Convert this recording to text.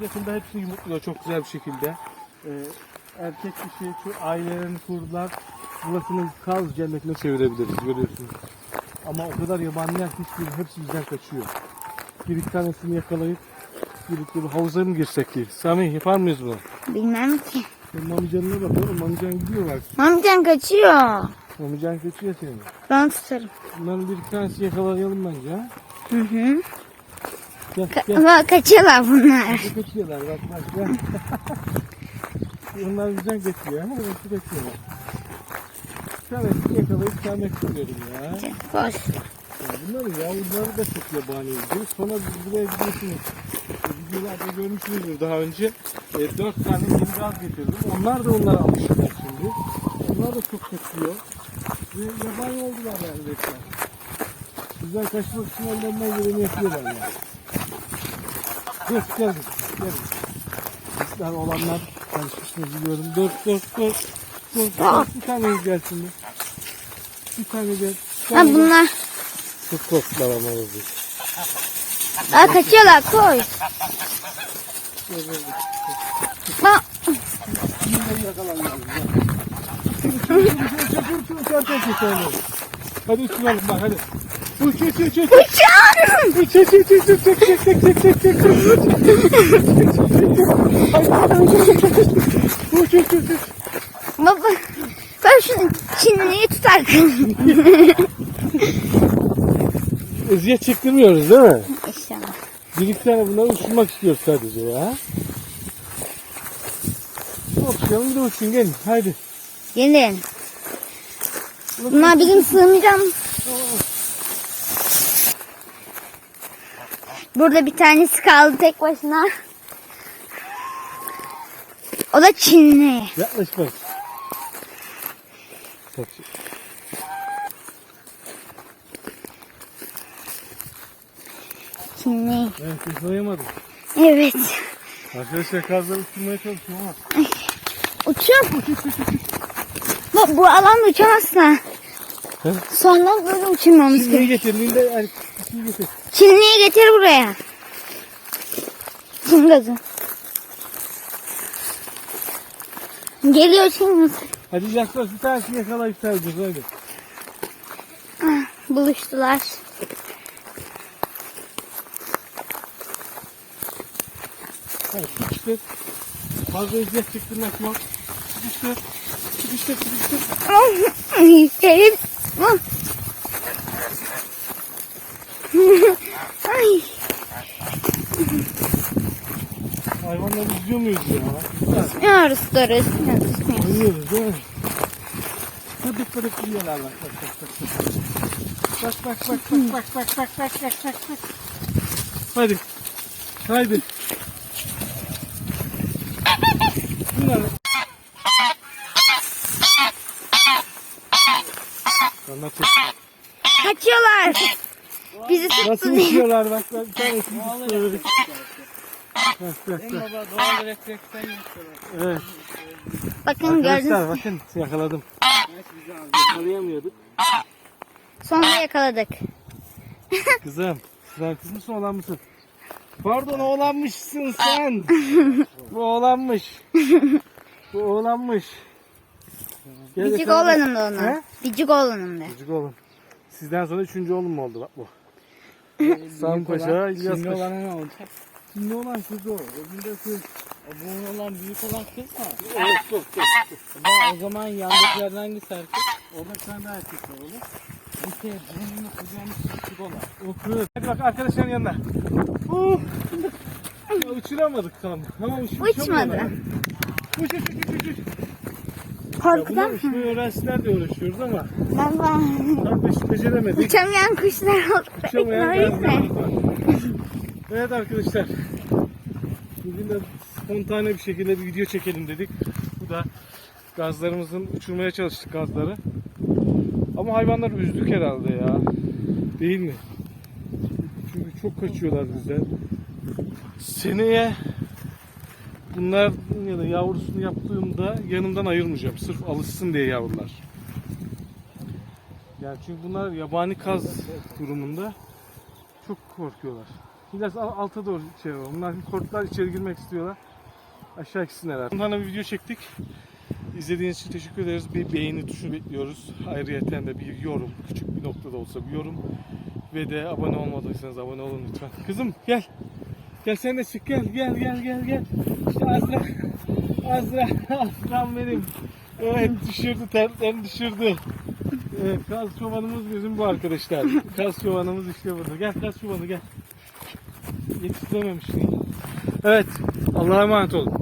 Yakında hepsini yumurtluyor çok güzel bir şekilde. Ee, erkek kişi şu ailelerini kurdular. Burasını kaz cennetine çevirebiliriz görüyorsunuz. Ama o kadar yabaniler ki hiçbiri hepsi bizden kaçıyor. Bir iki tanesini yakalayıp birlikte bir havuza mı girsek ki? Sami yapar mıyız bunu? Bilmem ki. Sen Mamican'ına bak oğlum. Mamican gidiyor bak. Mamcan kaçıyor. Mamican kaçıyor seni. Ben tutarım. Bunların bir iki tanesi yakalayalım bence ha. Hı hı. Gel Ka- gel. ama kaçıyorlar bunlar. Kaçıyorlar bak bak gel. Bunlar bizden kaçıyor ama nasıl kaçıyorlar. Tanesini yakalayıp gelmek istiyorum ya. Boş. Ya Bunların yavruları da çok yabaniydi. Sonra biz buraya gidiyorsunuz. E, Videolarda görmüşsünüzdür daha önce. E, dört tane yeni gaz getirdim. Onlar da onlara alışırlar şimdi. Onlar da çok kaçıyor. Ve yabani oldular yani resmen. Bizden kaçmak için ellerinden geleni yapıyorlar yani. Dur gel gel. Bizler olanlar karışmışsınız biliyorum. Dur dur dur. Dur, dur. Bir tane gel şimdi. Bir tane gel. Bir Ha tane gel. bunlar. Çok korktular ama oldu. Aa kaçıyorlar koy. Bak. Hadi uçuralım bak hadi. Uç uç uç uç. Uçuyorum. Uç uç uç uç uç çek çek çek çek çek çek Uç uç uç uç. Baba. Ben şu Çinliyi tutar. Eziyet çektirmiyoruz değil mi? İnşallah. Bir iki tane bunları uçurmak istiyoruz sadece ya. Okuyalım de uçun gelin haydi. Gelin. Bunlar bizim sığmayacağım. Burada bir tanesi kaldı tek başına. O da Çinli. Yaklaş. Bak. Çinli. Ben yakalayamadım. Evet. Arkadaşlar kazları uçurmaya çalışıyorum ama. Uçuyor. Bu, bu alanda uçamazsın. Sonra böyle uçurmamız gerekiyor. getir. Linde Çinliği getir. Çinliği getir buraya. Çin gazı. Geliyor Çin gazı. Hadi yaklaş bir tanesi yakala bir tanesi hadi. Ah, buluştular. Hadi işte. Fazla izleyip çıktın Esma. Çıkıştı. Çıkıştı, çıkıştı. Senin. Ay, Hayvanları izliyor muyuz ya? dur, tutmuyoruz, tutmuyoruz. Oynuyoruz değil mi? Hadi kırık yiyorlar bak bak bak bak. Bak bak bak bak bak bak bak bak bak bak. Hadi. Haydi. Bunlar. Kaçıyorlar. Bizi Nasıl diye. uçuyorlar bak bak bir tanesini tutuyor. Bak bak bak. Baba doğal refleksten yapıyorlar. Evet. Bakın gördünüz. Arkadaşlar bakın yakaladım. Yakalayamıyorduk. Sonra yakaladık. Kızım. Sen kız mısın oğlan mısın? Pardon oğlanmışsın sen. Bu oğlanmış. Bu oğlanmış. Gel Bicik yakala. oğlanım da onu. He? Bicik oğlanım da. Küçük oğlum. Sizden sonra üçüncü oğlum mu oldu bak bu. Sam Paşa, İlyas Paşa. olan ne olacak? Şimdi olan kız o. Öbüründe kız. O bunun olan büyük olan kız mı? Evet çok çok. Ama o zaman yandakilerden hangisi erkek? Orada bir tane daha erkek var oğlum. Bir şey bunun kucağını küçük olan. O kız. Hadi bak arkadaşların yanına. Uh. Ya uçuramadık tam. Ama uç, Uçmadı. Uç uç uç uç Korkudan mı? uçmayı öğrensinler diye uğraşıyoruz ama Baba. tam beş, beceremedik. Uçamayan kuşlar olduk. Uçamayan var. Evet arkadaşlar. Bugün de spontane bir şekilde bir video çekelim dedik. Bu da gazlarımızın uçurmaya çalıştık gazları. Ama hayvanları üzdük herhalde ya. Değil mi? Çünkü çok kaçıyorlar bizden. Seneye bunlar ya da yavrusunu yaptığımda yanımdan ayırmayacağım. Sırf alışsın diye yavrular. Yani çünkü bunlar yabani kaz durumunda çok korkuyorlar. Biraz al- alta doğru var. Bunlar korktular içeri girmek istiyorlar. Aşağı gitsinler. Bunlarla bir video çektik. İzlediğiniz için teşekkür ederiz. Bir beğeni tuşu bekliyoruz. Ayrıyeten de bir yorum. Küçük bir noktada olsa bir yorum. Ve de abone olmadıysanız abone olun lütfen. Kızım gel. Gel sen de çık gel gel gel gel gel. İşte Azra. Azra. Aslan benim. Evet düşürdü tertlerini düşürdü. Evet kaz çobanımız bizim bu arkadaşlar. Kaz çobanımız işte burada. Gel kaz çobanı gel. Yetiştirememişsin. Evet Allah'a emanet olun.